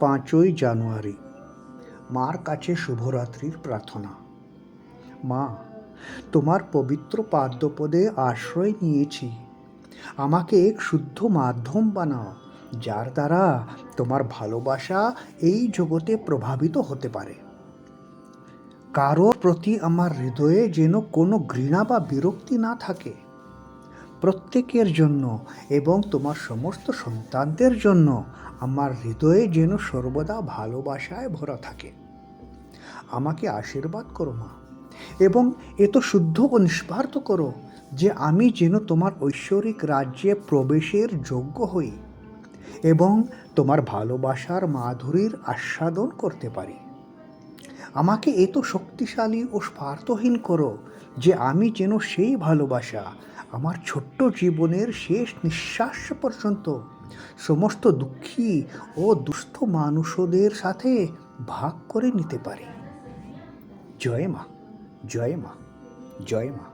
পাঁচই জানুয়ারি, মার কাছে শুভরাত্রির প্রার্থনা। মা, তোমার পবিত্র পাদ্যপদে আশ্রয় নিয়েছি। আমাকে এক শুদ্ধ মাধ্যম বানাও, যার দ্বারা তোমার ভালোবাসা এই জগতে প্রভাবিত হতে পারে। কারোর প্রতি আমার হৃদয়ে যেন কোনো ঘৃণা বা বিরক্তি না থাকে। প্রত্যেকের জন্য এবং তোমার সমস্ত সন্তানদের জন্য আমার হৃদয়ে যেন সর্বদা ভালোবাসায় ভরা থাকে। আমাকে আশীর্বাদ করো মা, এবং এত শুদ্ধ ও নিস্বার্থ করো যে আমি যেন তোমার ঐশ্বরিক রাজ্যে প্রবেশের যোগ্য হই এবং তোমার ভালোবাসার মাধুরীর আস্বাদন করতে পারি। আমাকে এত শক্তিশালী ও স্বার্থহীন করো যে আমি যেন সেই ভালোবাসা আমার ছোট্ট জীবনের শেষ নিঃশ্বাস পর্যন্ত সমস্ত দুঃখী ও দুস্থ মানুষদের সাথে ভাগ করে নিতে পারি। জয় মা জয় মা জয় মা।